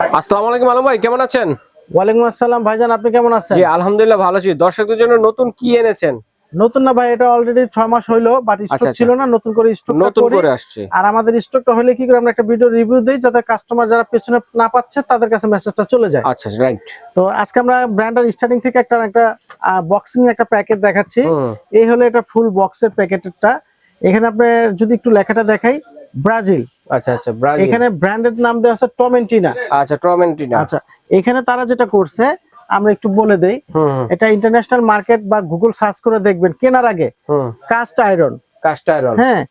আসসালামু আলাইকুম আলম ভাই কেমন আছেন? ওয়ালাইকুম আসসালাম ভাইজান আপনি কেমন আছেন? জি আলহামদুলিল্লাহ ভালো আছি। দর্শকদের জন্য নতুন কি এনেছেন? নতুন না ভাই এটা অলরেডি ছয় মাস হইল বাট স্টক আচ্ছা, ছিল না নতুন করে স্টক নতুন করে। আসছে। আর আমাদের স্টকটা হলে কি করে আমরা একটা ভিডিও রিভিউ দেই যাতে কাস্টমার যারা পেছনে না পাচ্ছে তাদের কাছে মেসেজটা চলে যায়। আচ্ছা রাইট তো আজকে আমরা ব্র্যান্ডের স্টার্টিং থেকে একটা একটা বক্সিং একটা প্যাকেট দেখাচ্ছি। এই হলো এটা ফুল বক্সের প্যাকেটটা এখানে আপনি যদি একটু লেখাটা দেখাই ব্রাজিল। আচ্ছা আচ্ছা ব্রাজিল। এখানে ব্র্যান্ডের নাম দেওয়া আছে টমেন্টিনা আচ্ছা টমেন্টিনা আচ্ছা এখানে তারা যেটা করছে আমরা একটু বলে দেই এটা ইন্টারন্যাশনাল মার্কেট বা গুগল সার্চ করে দেখবেন কেনার আগে কাস্ট আয়রন কাস্ট আয়রন হ্যাঁ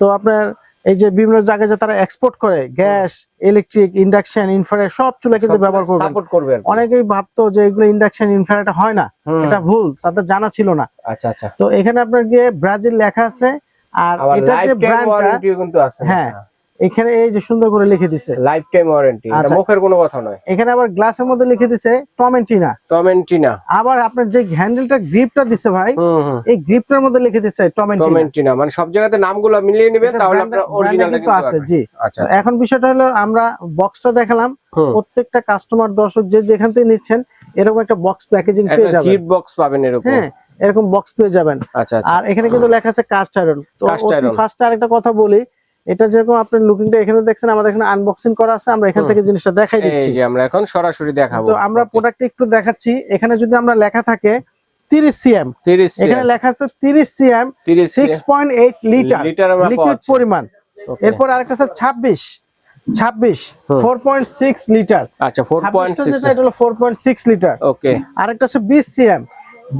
তো আপনার এই যে বিভিন্ন জায়গায় যে তারা এক্সপোর্ট করে গ্যাস ইলেকট্রিক ইন্ডাকশন ইনফ্রারেড সব চুলা কিন্তু ব্যবহার করবে অনেকেই ভাবতো যে এগুলো ইন্ডাকশন ইনফ্রারেড হয় না এটা ভুল তাদের জানা ছিল না। আচ্ছা আচ্ছা। তো এখানে আপনার গিয়ে ব্রাজিল লেখা আছে আর এটা যে ব্র্যান্ডটা কিন্তু আছে। হ্যাঁ। এখানে এই যে সুন্দর করে লিখে দিছে। লাইফ টাইম ওয়ারেন্টি এটা আচ্ছা। মুখের কোনো কথা নয়। এখানে আবার গ্লাসের মধ্যে লিখে দিছে টমেন্টিনা টমেন্টিনা আবার আপনার যে হ্যান্ডেলটা গ্রিপটা দিছে ভাই এই গ্রিপটার মধ্যে লিখে দিছে টমেন্টিনা টমেন্টিনা মানে সব জায়গাতে নামগুলো মিলিয়ে নেবেন তাহলে আপনার অরিজিনালটা কিন্তু আছে জি। আচ্ছা এখন বিষয়টা হলো আমরা বক্সটা দেখালাম। প্রত্যেকটা কাস্টমার দর্শক যে যেখান থেকে নিচ্ছেন এরকম একটা বক্স প্যাকেজিং পেয়ে যাবেন। গিফট বক্স পাবেন এরকম। হ্যাঁ এরকম বক্স পেয়ে যাবেন। আচ্ছা আচ্ছা। আর এখানে কিন্তু লেখা আছে কাস্ট আয়রন তো। ফার্স্ট আরেকটা কথা বলি এটা যেরকম আপনি লুকিংটা এখানে দেখছেন আমাদের এখানে আনবক্সিং করা আছে আমরা এখান থেকে জিনিসটা দেখাই দিচ্ছি। এই যে আমরা এখন সরাসরি দেখাবো। তো আমরা প্রোডাক্ট একটু দেখাচ্ছি। এখানে যদি আমরা লেখা থাকে 30 সিএম 30 এখানে লেখা আছে 30 সিএম 30 6.8 লিটার লিকুইড পরিমাণ। এরপর আরেকটা আছে 26 26 হুম। 4.6 লিটার আচ্ছা ছাব্বিশটা যেটা 4.6 এটা হলো 4.6 লিটার ওকে আরেকটা আছে 20 সিএম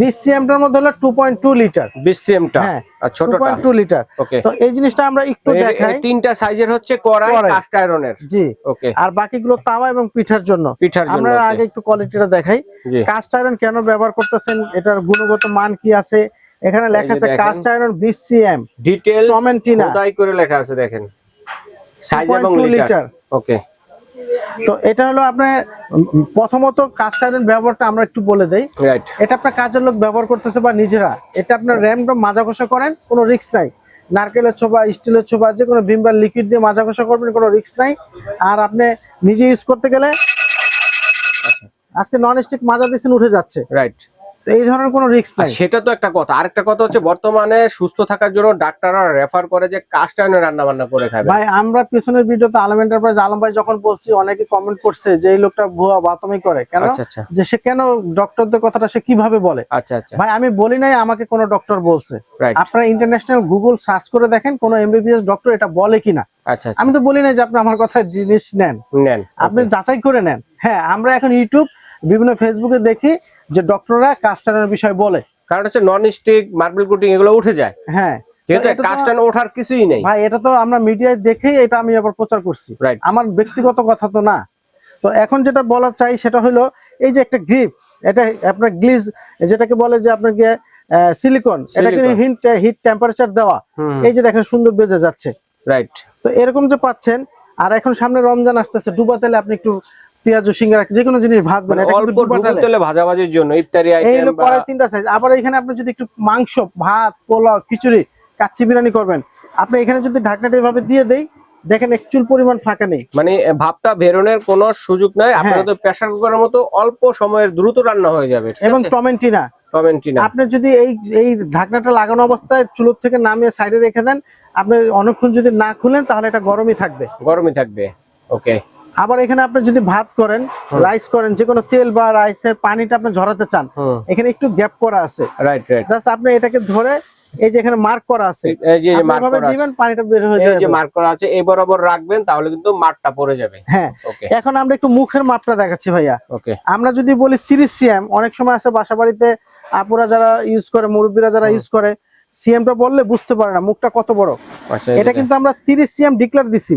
20 সিএম টার মধ্যে হলো 2.2 লিটার 20 সিএমটা হ্যাঁ আর ছোটটা? 2.2 লিটার তো এই জিনিসটা আমরা একটু দেখাই। তিনটা সাইজের হচ্ছে কড়াই। কাস্ট আয়রনের জি। ওকে আর বাকিগুলো তাওয়া এবং পিঠার জন্য। পিঠার জন্য আমরা আগে একটু কোয়ালিটিটা দেখাই। কাস্ট আয়রন কেন ব্যবহার করতেছেন? এটার গুণগত মান কি আছে? এখানে লেখা আছে। Cast iron 20 CM details Tomentina। খোদাই করে লেখা আছে দেখেন। সাইজ এবং 2.2 লিটার লিটার। ওকে তো এটা হলো আপনার প্রথমত কাস্ট আয়রন ব্যবহারটা আমরা একটু বলে দেই। রাইট এটা আপনার কাজের লোক ব্যবহার করতেছে বা নিজেরা। এটা আপনার র্যামটা মাজা ঘষা করেন কোনো রিস্ক নাই। নারকেলের ছোবা স্টিলের ছোবা যে কোনো ভিমবার লিকুইড দিয়ে মাজা ঘষা করবেন কোনো রিস্ক নাই। আর আপনি নিজে ইউজ করতে গেলে আজকে নন স্টিক মাজা দিচ্ছেন উঠে যাচ্ছে। রাইট এই ধরনের কোনো রিস্ক নাই। সেটা তো একটা কথা। আরেকটা কথা হচ্ছে বর্তমানে সুস্থ থাকার জন্য ডাক্তাররা রেফার করে যে কাস্ট আয়রনের রান্না বান্না করে খাবে। ভাই আমরা পিছনের ভিডিওতে আলম এন্টারপ্রাইজ আলম ভাই যখন বলছি অনেকে কমেন্ট করছে যে এই লোকটা ভুয়া বাতমি করে। কেন? আচ্ছা আচ্ছা। যে সে কেন ডক্টরদের কথাটা সে কীভাবে বলে? আচ্ছা আচ্ছা। ভাই আমি বলি নাই আমাকে কোনো ডক্টর বলছে। আপনারা ইন্টারন্যাশনাল গুগল সার্চ করে দেখেন কোন এমবিবিএস ডক্টর এটা বলে কিনা। আচ্ছা আচ্ছা। আমি তো বলি না যে আপনি আমার কথা জিনিস নেন। নেন আপনি যাচাই করে নেন। হ্যাঁ আমরা এখন ইউটিউব বিভিন্ন ফেসবুকে দেখি যে ডক্টররা কাস্টারের বিষয় বলে। কারণ হচ্ছে নন স্টিক মার্বেল কোটিং এগুলো উঠে যায়। হ্যাঁ। যেহেতু তো এটা ওঠার কিছুই নেই। ভাই এটা তো আমরা মিডিয়ায় দেখেই এটা আমি আবার প্রচার করছি। আমার ব্যক্তিগত কথা তো না। তো এখন যেটা বলা চাই সেটা হলো এই যে একটা গ্রিপ এটা আপনার গ্লিজ যেটাকে বলে যে আপনার সিলিকন এটাকে। হিট হিট টেম্পারেচার দেওয়া। এই যে দেখেন সুন্দর বেজে যাচ্ছে। রাইট তো এরকম যে পাচ্ছেন আর এখন সামনে রমজান আসতেছে ডুবা তেলে আপনি একটু পেঁয়াজ সিঙ্গারা যে কোনো জিনিস ভাজবেন এটা মানে অল্প কিন্তু ডুবা তেলে। তেলে ভাজাভাজির জন্য ইফতারি এই হলো কড়াই তিনটা সাইজ আবার এখানে আপনি যদি একটু মাংস ভাত পোলাও খিচুড়ি কাচ্চি বিরিয়ানি করবেন আপনি এখানে যদি ঢাকনাটা এভাবে দিয়ে দেই দেখেন একচুল পরিমাণ ফাঁকা নেই। মানে ভাবটা বেরোনোর কোনো সুযোগ নাই হ্যাঁ। আপনারা তো প্রেসার কুকারের মতো অল্প সময়ের দ্রুত রান্না হয়ে যাবে এবং টমেন্টিনা টমেন্টিনা আপনি যদি এই এই ঢাকনাটা লাগানো অবস্থায় চুলোর থেকে নামিয়ে সাইডে রেখে দেন আপনি অনেকক্ষণ যদি না খুলেন তাহলে এটা গরমই থাকবে। গরমই থাকবে ওকে আবার এখানে আপনি যদি ভাত করেন রাইস করেন যে কোনো তেল বা রাইসের পানিটা আপনি ঝরাতে চান এখানে একটু গ্যাপ করা আছে। রাইট রাইট জাস্ট আপনি এটাকে ধরে এই যে এখানে মার্ক করা আছে এই যে মার্ক করা আছে। দিবেন পানিটা বের হয়ে যাবে। এই যে মার্ক করা আছে এই বরাবর রাখবেন তাহলে কিন্তু মার্কটা পড়ে যাবে। হ্যাঁ ওকে এখন আমরা একটু মুখের মাপটা দেখাচ্ছি ভাইয়া। ওকে আমরা যদি বলি তিরিশ সিএম অনেক সময় আছে বাসা বাড়িতে আপুরা যারা ইউজ করে মুরব্বীরা যারা ইউজ করে সিএমটা বললে বুঝতে পারে না মুখটা কত বড়। আচ্ছা এটা কিন্তু আমরা তিরিশ সিএম ডিক্লার দিছি।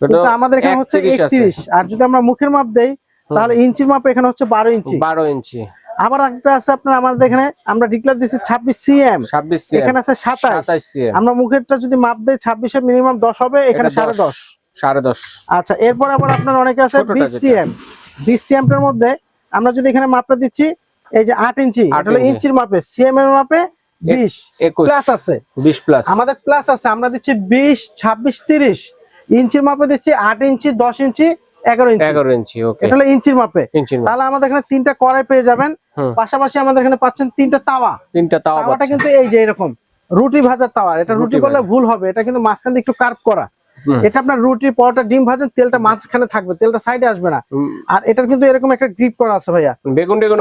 কিন্তু আমাদের এখানে হচ্ছে একত্রিশ আর যদি আমরা মুখের মাপ দেই তাহলে ইঞ্চির মাপ এখানে হচ্ছে বারো ইঞ্চি। বারো ইঞ্চি। আবার একটা আছে আপনার আমাদের এখানে আমরা ডিক্লার দিছি ছাব্বিশ সিএম ছাব্বিশ এখানে আছে সাতাশ। সাতাশ সিএম আমরা মুখেরটা যদি মাপ দেই ছাব্বিশে মিনিমাম দশ হবে এখানে এটা সাড়ে দশ। সাড়ে দশ। আচ্ছা এরপর আবার আপনার অনেকে আছে ছোটটা বিশ যেটা। সিএম বিশ সিএম টার মধ্যে আমরা যদি এখানে মাপটা দিচ্ছি এই যে আট ইঞ্চি আট এটা ইঞ্চির মাপে সিএম এর মাপে বিশ একুশ। প্লাস আছে। বিশ প্লাস আমাদের প্লাস আছে আমরা দিচ্ছি বিশ ছাব্বিশ তিরিশ। ইঞ্চির মাপে দিচ্ছি আট ইঞ্চি দশ ইঞ্চি এগারো ইঞ্চি। এগারো ইঞ্চি এটা হলো ইঞ্চির মাপে। তাহলে আমাদের এখানে তিনটা কড়াই পেয়ে যাবেন। পাশাপাশি আমাদের এখানে পাচ্ছেন তিনটা তাওয়া। তিনটা তাওয়াটা কিন্তু এই যে এরকম রুটি ভাজার তাওয়া। এটা রুটি বললে ভুল হবে এটা কিন্তু মাঝখান দিয়ে একটু কার্ভ করা। এটা আপনার রুটি পরোটা ডিম ভাজেন তেলটা মাঝখানে থাকবে তেলটা সাইডে আসবে না। আর এটার কিন্তু এরকম একটা গ্রিপ করা আছে ভাইয়া। বেগুন টেগুন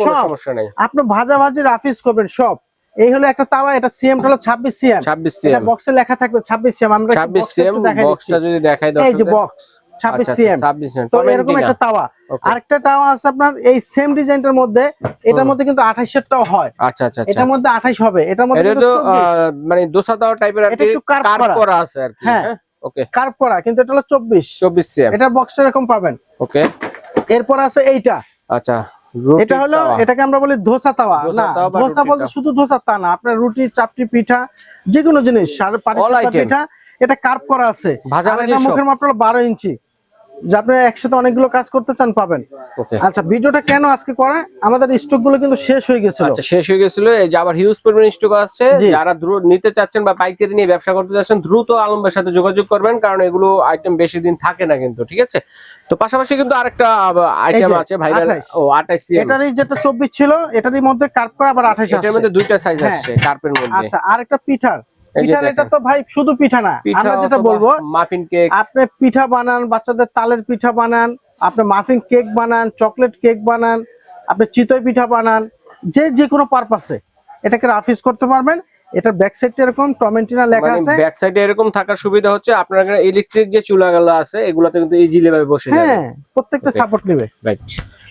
কোনো সমস্যা নেই। আপনি ভাজা ভাজি রাফিস করবেন সব। এই হলো একটা তাওয়া এটা সিএম হলো ছাব্বিশ সিএম ছাব্বিশ এটা বক্সে লেখা থাকবে ছাব্বিশ সিএম আমরা ছাব্বিশ সিএম বক্সটা যদি দেখাই এই যে বক্স ছাব্বিশ আচ্ছা, সিএম আচ্ছা, ছাব্বিশ সিএম তো এরকম একটা তাওয়া। আরেকটা তাওয়া আছে আপনার এই সেম ডিজাইনটার মধ্যে। এটার মধ্যে কিন্তু আঠাইশেরটাও হয়। আচ্ছা আচ্ছা আচ্ছা। এটার মধ্যে আঠাইশ হবে। এটার মধ্যে কিন্তু মানে দোসা তাওয়া টাইপের আর কি কার্ভ করা। আছে আর কি হ্যাঁ। হ্যাঁ? ওকে কার্ভ করা কিন্তু এটা হলো চব্বিশ। চব্বিশ সিএম এটা বক্সটা এরকম পাবেন। ওকে এরপর আছে এইটা। আচ্ছা। এটা হলো এটাকে আমরা বলি ধোসা তাওয়া। না ধোসা বলতে শুধু ধোসা তা না আপনার রুটি চাপটি পিঠা যে কোনো জিনিস পিঠা এটা কার্ভ করা আছে। মুখের মাপ হলো বারো ইঞ্চি। যে আপনি একসাথে অনেকগুলো কাজ করতে চান পাবেন। আচ্ছা ভিডিওটা কেন আজকে করা? আমাদের স্টকগুলো কিন্তু শেষ হয়ে গেছিল। আচ্ছা শেষ হয়ে গেছিল। এই যে আবার হিউজ পরিমাণ স্টক আসছে। যারা দ্রুত নিতে চাচ্ছেন বা পাইকারি নিয়ে ব্যবসা করতে চাচ্ছেন দ্রুত আলমের সাথে যোগাযোগ করবেন কারণ এগুলো আইটেম বেশি দিন থাকে না কিন্তু ঠিক আছে? তো পাশাপাশি কিন্তু আরেকটা আইটেম আছে ভাইরাল ও 28 সিএম এটারই যেটা চব্বিশ ছিল এটারই মধ্যে কার্ভ করা আবার আঠাশ এটার মধ্যে দুইটা সাইজ হ্যাঁ। আসছে কার্পের মধ্যে। আচ্ছা আরেকটা পিঠার। পিঠার এটা তো ভাই শুধু পিঠা না আমরা যেটা বলব মাফিন কেক আপনি পিঠা বানান বাচ্চাদের তালের পিঠা বানান আপনি মাফিন কেক বানান চকলেট কেক বানান আপনি চিতই পিঠা বানান যে যে কোনো পারপাসে এটাকে রাফিস করতে পারবেন এটার ব্যাক সাইডটা এরকম টমেন্টিনা লেখা মানে আছে। ব্যাক সাইডে এরকম থাকার সুবিধা হচ্ছে আপনার ইলেকট্রিক যে চুলাগুলো আছে এগুলোতে কিন্তু ইজিলি ভাবে বসে যাবে। হ্যাঁ প্রত্যেকটা সাপোর্ট নেবে। রাইট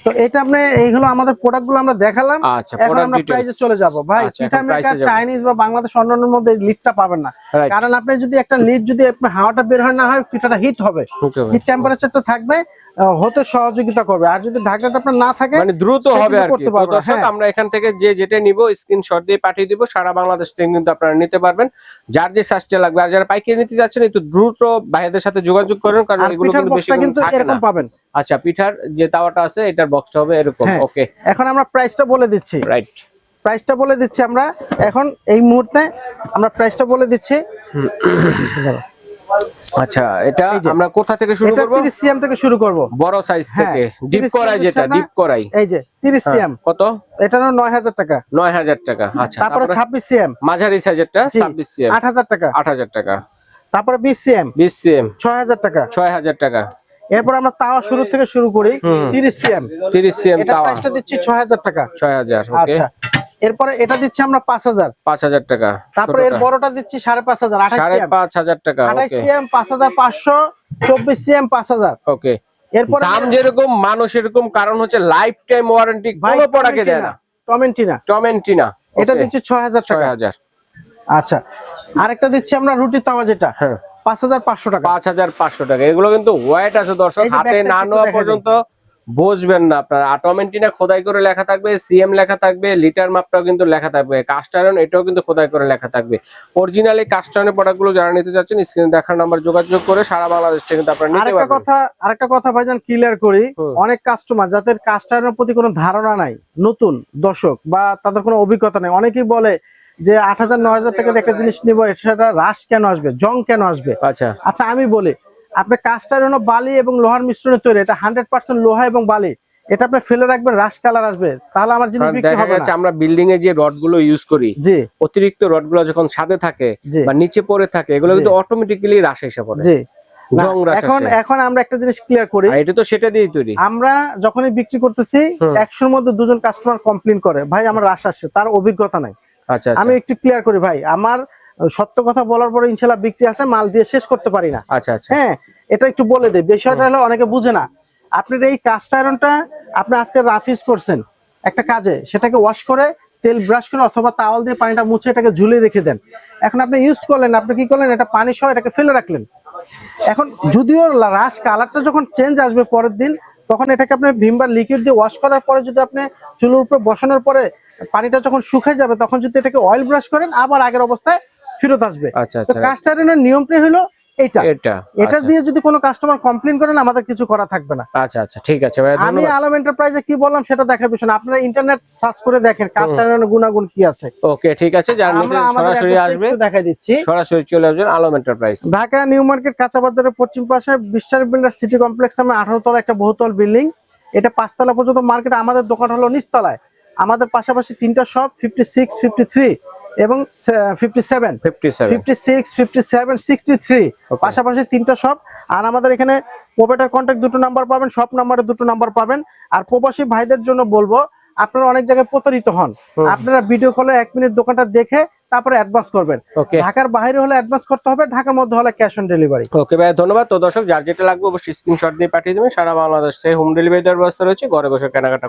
তো এটা আপনি এইগুলো আমাদের প্রোডাক্টগুলো আমরা দেখালাম। আচ্ছা এখন আমরা প্রাইসে চলে যাব। ভাই এটা পিঠা এখন price এ মেকার যাব। চাইনিজ বা বাংলাদেশ অন্যান্যের মধ্যে লিডটা পাবেন না। কারণ আপনি যদি একটা লিড যদি আপনার হাওয়াটা বের হয় না হয় পিঠাটা হিট হবে। হিট টেম্পারেচারটা থাকবে। হতে সহযোগিতা করবে। আর যদি ঢাকনাটা আপনার না থাকে মানে দ্রুত হবে আর কি। দর্শক হ্যাঁ। আমরা এখান থেকে যে যেটা নিব স্ক্রিনশট দিয়ে পাঠিয়ে দিব সারা বাংলাদেশ থেকে কিন্তু আপনারা নিতে পারবেন। যার যে সাইজটা লাগবে আর যারা পাইকারি নিতে যাচ্ছেন একটু দ্রুত ভাইদের সাথে যোগাযোগ করেন কারণ এগুলো কিন্তু বেশি কিন্তু এরকম পাবেন। আচ্ছা পিঠার যে তাওয়াটা আছে এটার বক্সটা হবে এরকম। হ্যাঁ। ওকে এখন আমরা প্রাইসটা বলে দিচ্ছি। রাইট প্রাইসটা বলে দিচ্ছি আমরা। এখন এই মুহূর্তে আমরা প্রাইসটা বলে দিচ্ছি। আচ্ছা এটা। আমরা কোথা থেকে শুরু এটা করব? 30 সিএম থেকে শুরু করব। বড় সাইজ হ্যাঁ, থেকে। ডিপ করাই যেটা ডিপ করাই। এই যে 30 হ্যাঁ, সিএম। কত? এটা হলো 9000 টাকা। নয় হাজার টাকা আচ্ছা তারপরে তারপরে 26 সিএম। মাঝারি সাইজেরটা জি, ছাব্বিশ সিএম। 8000 টাকা। আট হাজার টাকা। তারপরে 20 সিএম। বিশ সিএম। 6000 টাকা। ছয় হাজার টাকা। এরপর আমরা তাওয়া শুরু থেকে শুরু করি হুম। 30 সিএম। তিরিশ সিএম এটা তাওয়া। প্রাইসটা দিচ্ছি 6000 টাকা। ছয় হাজার ওকে আচ্ছা। এরপরে এটা দিচ্ছি আমরা 5000 পাঁচ হাজার টাকা তারপরে এর। বড়টা দিচ্ছি 5500 28 সাড়ে পাঁচ হাজার টাকা 28 ওকে সিএম 5500 24 সিএম 5000 ওকে এরপরে দাম যেরকম মানুষ এরকম কারণ হচ্ছে লাইফ টাইম ওয়ারেন্টি কোনো প্রোডাক্টে দেয় না। টমেন্টিনা টমেন্টিনা এটা দিচ্ছি 6000 ছয় হাজার। আচ্ছা আরেকটা দিচ্ছি আমরা রুটি তাওয়া যেটা। হ্যাঁ। পাঁচ হাজার পাঁচশো টাকা। পাঁচ হাজার পাঁচশো টাকা এগুলো কিন্তু ওয়েট আছে দর্শক হাতে না নেওয়া পর্যন্ত বুঝবেন না আপনার অটোমেন্টিনা খোদাই করে লেখা থাকবে সিএম লেখা থাকবে লিটার মাপটাও কিন্তু লেখা থাকবে। কাস্ট আয়রন এটাও কিন্তু খোদাই করে লেখা থাকবে। অরিজিনালি কাস্ট আয়রনের প্রোডাক্টগুলো যারা নিতে চাচ্ছেন স্ক্রিনে দেখার নাম্বার যোগাযোগ করে সারা বাংলাদেশ থেকে কিন্তু আপনারা নিতে আরেকটা পারবেন। কথা আরেকটা কথা ভাইজান ক্লিয়ার করি। অনেক কাস্টমার যাদের কাস্টমারের প্রতি কোনো ধারণা নাই নতুন দর্শক বা তাদের কোনো অভিজ্ঞতা নেই অনেকেই বলে যে আট হাজার নয় হাজার টাকা একটা জিনিস নিবো সেটা রাশ কেন আসবে জং কেন আসবে? আচ্ছা। আচ্ছা আমি বলি আপনি কাস্টার হলো বালি এবং লোহার মিশ্রণে তৈরি এটা হান্ড্রেড পার্সেন্ট লোহা এবং বালি। এটা আপনি ফেলে রাখবেন রাশ কালার আসবে তাহলে আমার জিনিস বিক্রি হবে না। আমরা বিল্ডিং এ যে রডগুলো ইউজ করি জি। অতিরিক্ত রডগুলো যখন ছাদে থাকে বা নিচে পড়ে থাকে এগুলো কিন্তু অটোমেটিক্যালি রাশ এসে পড়ে। জি। এখন এখন আমরা একটা জিনিস ক্লিয়ার করি। এটা তো সেটা দিয়েই তৈরি। আমরা যখনই বিক্রি করতেছি একশোর মধ্যে দুজন কাস্টমার কমপ্লেন করে ভাই আমার রাশ আসছে। তার অভিজ্ঞতা নাই। আচ্ছা আচ্ছা। আমি একটু ক্লিয়ার করি ভাই আমার সত্য কথা বলার পরে ইনশাল্লাহ বিক্রি আছে মাল দিয়ে শেষ করতে পারি না। আচ্ছা আচ্ছা। হ্যাঁ এটা একটু বলে দেয় বিষয়টা হলো অনেকে বুঝে না। আপনার এই কাস্ট আয়রনটা আপনি আজকে রাফিজ করছেন। একটা কাজে সেটাকে ওয়াশ করে তেল ব্রাশ করে অথবা তাওয়াল দিয়ে পানিটা মুছে এটাকে ঝুলিয়ে রেখে দেন। এখন আপনি ইউজ করলেন আপনি কি করলেন? এটা পানি সহ এটাকে ফেলে রাখলেন। এখন যদিও রাস কালারটা যখন চেঞ্জ আসবে পরের দিন তখন এটাকে আপনি ভিমবার লিকুইড দিয়ে ওয়াশ করার পরে যদি আপনি চুলের উপরে বসানোর পরে পানিটা যখন শুকিয়ে যাবে তখন যদি এটাকে অয়েল ব্রাশ করেন আবার আগের অবস্থায় ফেরত আসবে। আচ্ছা আচ্ছা। কাস্ট নিয়মটাই হলো এটা এটা এটা। দিয়ে যদি কোনো কাস্টমার কমপ্লেন করেন আমাদের কিছু করা থাকবে না। আচ্ছা আচ্ছা ঠিক আছে ভাই আমি ধন্যবাদ। আলম এন্টারপ্রাইজে কি বললাম সেটা দেখার বিষয় না। আপনারা ইন্টারনেট সার্চ করে দেখেন কাস্ট গুণাগুণ কি আছে। ওকে ঠিক আছে যার নিতে সরাসরি আসবে দেখাই দিচ্ছি। সরাসরি চলে আসবেন Alam enterprise Dhaka new market কাঁচা বাজারের পশ্চিম পাশে বিশ্বাস বিল্ডার সিটি কমপ্লেক্স নামে আঠারো তলা একটা বহুতল বিল্ডিং। এটা পাঁচতলা পর্যন্ত মার্কেট আমাদের দোকান হলো নিচতলায়। আমাদের পাশাপাশি তিনটা shop fifty six fifty three এবং fifty seven fifty seven fifty six fifty seven sixty three Okay. পাশাপাশি তিনটা শপ আর আমাদের এখানে প্রোপাইটার কন্ট্যাক্ট দুটো নাম্বার পাবেন সব নাম্বারে দুটো নাম্বার পাবেন। আর প্রবাসী ভাইদের জন্য বলব আপনারা অনেক জায়গায় প্রতারিত হন। আপনারা ভিডিও কলে এক মিনিট দোকানটা দেখে তারপরে অ্যাডভান্স করবেন। ওকে ঢাকার বাইরে হলে অ্যাডভান্স করতে হবে ঢাকার মধ্যে হলে ক্যাশ অন ডেলিভারি ওকে ভাই ধন্যবাদ। তো দর্শক যার যেটা লাগবে অবশ্যই স্ক্রিনশট দিয়ে পাঠিয়ে দেবেন। সারা বাংলাদেশে হোম ডেলিভারি দেওয়ার ব্যবস্থা রয়েছে। ঘরে বসে কেনাকাটা